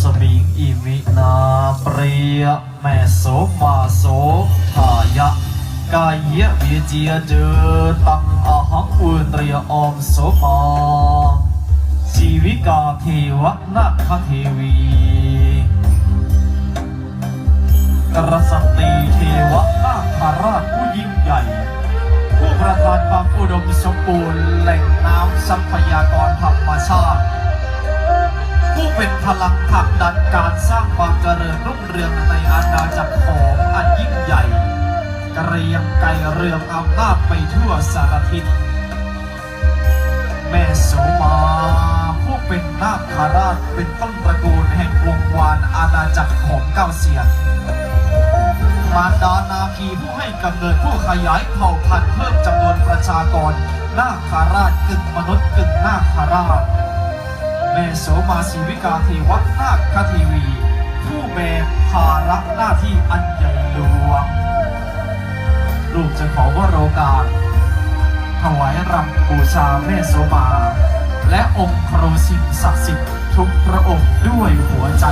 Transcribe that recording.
สมิงอิมินาเปรียแม่โสมาโสทายะกายะวิเจียเจอตังอาหังอุนเรียอมโสมาชีวิกาเทวะนาคเทวีกรสันติเทวะนาคาราชผู้ยิ่งใหญ่ ผู้ประทานความอุดมสมบูรณ์แหล่งน้ำทรัพยากรธรรมชาติ ผู้เป็นพลังผลักดันการสร้างความเจริญรุ่งเรืองในอาณาจักรของอันยิ่งใหญ่ เกรียงไกรเรืองอำนาจไปทั่วสารทิศ แม่โสมาผู้เป็นนาคาราชเป็นต้นตระกูลแห่งวงวานอาณาจักรของเก้าเสียนมารดานาคีผู้ให้กำเนิดผู้ขยายเผ่าพันธุ์เพิ่มจำนวนประชากรนาคาราชกึ่งมนุษย์กึ่งนาคาราช โสมาศิวิกาเทวนาคทีวี ผู้แบกภาระหน้าที่อันใหญ่หลวงลูกจะขอว่าโรกาสถวายรำบูชาแม่โสมา และองค์ครูสิ่งศักดิ์สิทธิ์ทุกพระองค์ด้วยหัวใจ